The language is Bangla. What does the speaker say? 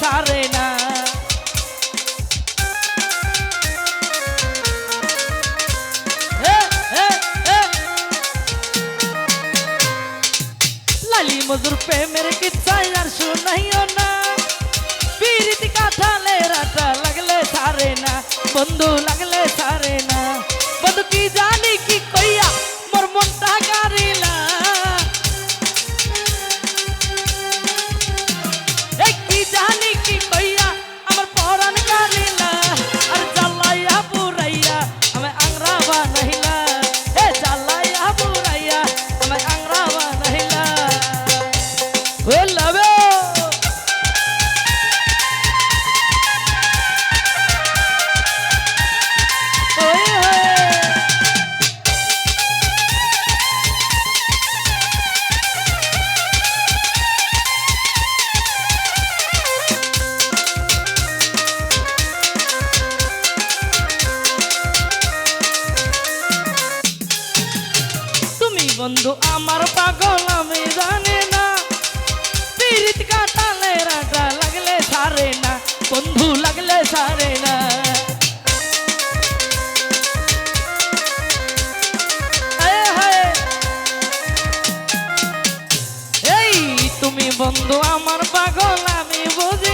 সারে না। লালি মজুর প্রেমের কিচ্ছাই আর শুনাইও না। পিরিতি কাঠালে রাটা লাগলে সারে না। বন্ধু লাগলে সারে না। বন্ধু কি জানি কি বন্ধু, আমার পাগল আমি জানি না পিরিত কাটালে রাটা লাগলে সারে না, বন্ধু লাগলে সারে না। এই তুমি বন্ধু, আমার পাগল আমি বুঝি